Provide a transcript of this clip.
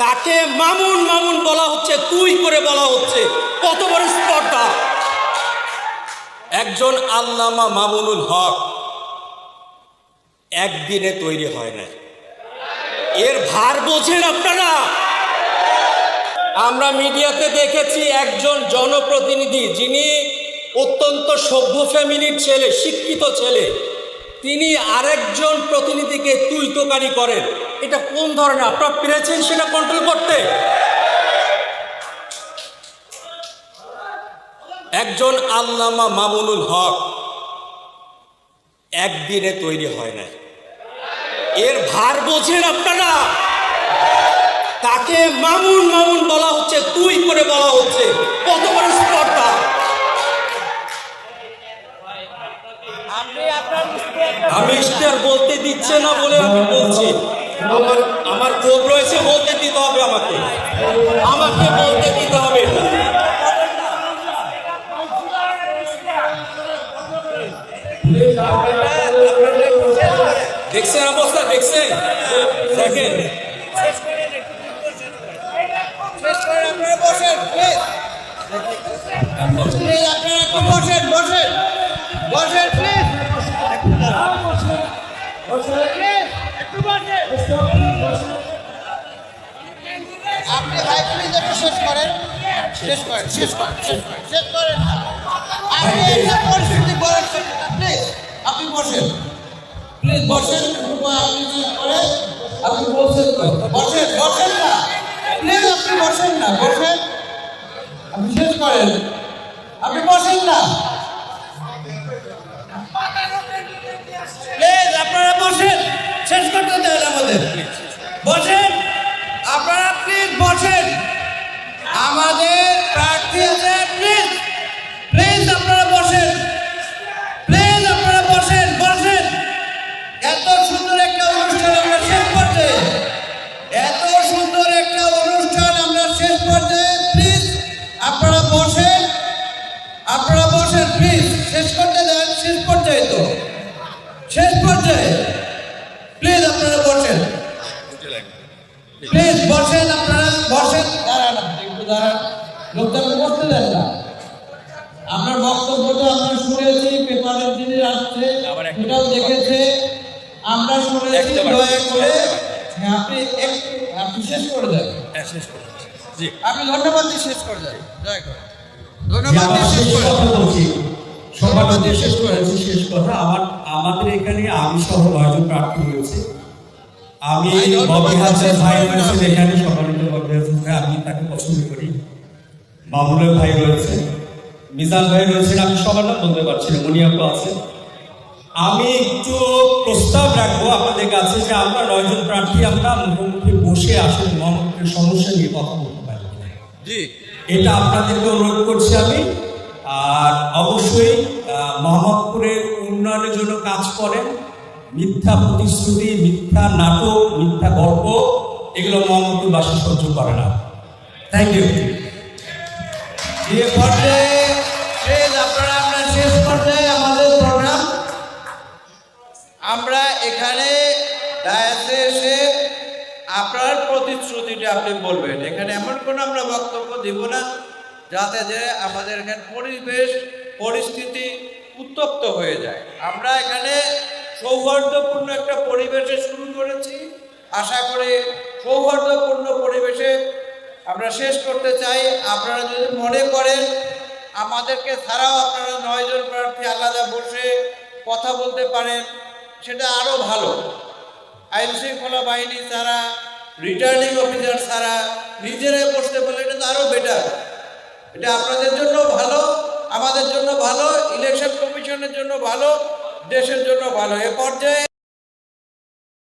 কাকে মামুন মামুন বলা হচ্ছে, তুই করে বলা হচ্ছে। কত বড় স্পর্ধা। একজন আল্লামা মামুনুল হক একদিনে তৈরি হয় না এর ভার বোঝেন আপনারা। আমরা মিডিয়াতে দেখেছি একজন জনপ্রতিনিধি, যিনি অত্যন্ত সভ্য ফ্যামিলির ছেলে, শিক্ষিত ছেলে। তিনি আরেকজন প্রতিনিধিকে তুই তোকারি করেন। এটা কোন ধরনের আপনারা পেরেছেন সেটা কন্ট্রোল করতে? একজন আল্লামা মামুনুল হক একদিনে তৈরি হয় না এর ভার বোঝেন আপনারা? তাকে মামুন মামুন বলা হচ্ছে, তুই করে বলা হচ্ছে। কত বড় স্পর্ধা। দিচ্ছে না বলে আমি বলছি। আমার আমার ক্ষোভ রয়েছে, বলতে দিতে হবে আমাকে। আমাকে বলতে দিতে হবে। দেখছেন অবস্থা? দেখছেন? দেখেন। বসেন বসেন বসেন বসেন। আপনি ভাই প্লিজ একটু শেষ করেন। শেষ করেন শেষ করেন শেষ করেন শেষ করেন। আপনি একটা পরিস্থিতি বলেন প্লিজ আপনি বসেন। প্লিজ বসেন আপনি শেষ করে, আপনি বসেন। বসেন বসেন না। প্লিজ আপনি বসেন না, বসেন। আপনি শেষ করেন। আপনি বসেন না। প্লিজ আপনারা বসেন। শেষ করতে দেন আমাদের। বসেন। আপনারা প্লিজ বসেন। আমাদের আপনারা বসেন। আপনারা বসেন বসেন। এত সুন্দর একটা অনুষ্ঠান আমরা এত সুন্দর একটা অনুষ্ঠান আমরা আপনারা বসেন। এটাও দেখেছে। আমরা শুনেছি দয়া করে হ্যাঁ, আপনি একটু আপনি শেষ করে দেন। আপনি ধন্যবাদ দিয়ে শেষ করে দেন। দয়া করে। ধন্যবাদ দিয়ে শেষ করে দেন। সম্পাদক শেষ করেছি শেষ কথা। আমার আমাদের এখানে আমি সহ নয়জন প্রার্থী রয়েছে। আমি ববি হাসান ভাই করবেন এখানে। সম্মানিত ববি হাসান ভাই আমি তাকে পছন্দ করি। বাবুলের ভাই রয়েছে মিজান ভাই রয়েছেন। আমি সবার নাম বলতে পারছি না। মনিয়াপ্পা আছে। আমি একটু প্রস্তাব রাখব আপনাদের কাছে যে আমরা নয়জন প্রার্থী আমরা মুখোমুখি বসে আসলে মহামুখের সমস্যা নিয়ে কথা বলতে পারি জি। এটা আপনাদেরকে অনুরোধ করছি আমি। আর অবশ্যই মোহাম্মদপুরের উন্নয়নের জন্য কাজ করেন। মিথ্যা প্রতিশ্রুতি মিথ্যা নাটক মিথ্যা গল্প এগুলো মোহাম্মদপুরবাসী সহ্য করে না। থ্যাংক ইউ যে পর্যায়ে আপনারা আমরা শেষ পর্যায়ে আমাদের আমরা এখানে এসে আপনার প্রতিশ্রুতিটা আপনি বলবেন। এখানে এমন কোনো আমরা বক্তব্য দিব না, যাতে যে আমাদের এখানে পরিবেশ, পরিস্থিতি উত্তপ্ত হয়ে যায়। আমরা এখানে সৌহার্দ্যপূর্ণ একটা পরিবেশে শুরু করেছি। আশা করি সৌহার্দ্যপূর্ণ পরিবেশে আমরা শেষ করতে চাই। আপনারা যদি মনে করেন, আমাদেরকে ছাড়াও আপনারা নয়জন প্রার্থী আলাদা বসে কথা বলতে পারেন। সেটা আরও ভালো। আইন শৃঙ্খলা বাহিনী তারা রিটার্নিং অফিসার ছাড়া নিজেরাই বসতে পারলে এটা তো আরও বেটার এটা আপনাদের জন্য ভালো, আমাদের জন্য ভালো ইলেকশন কমিশনের জন্য ভালো, দেশের জন্য ভালো। এ পর্যায়ে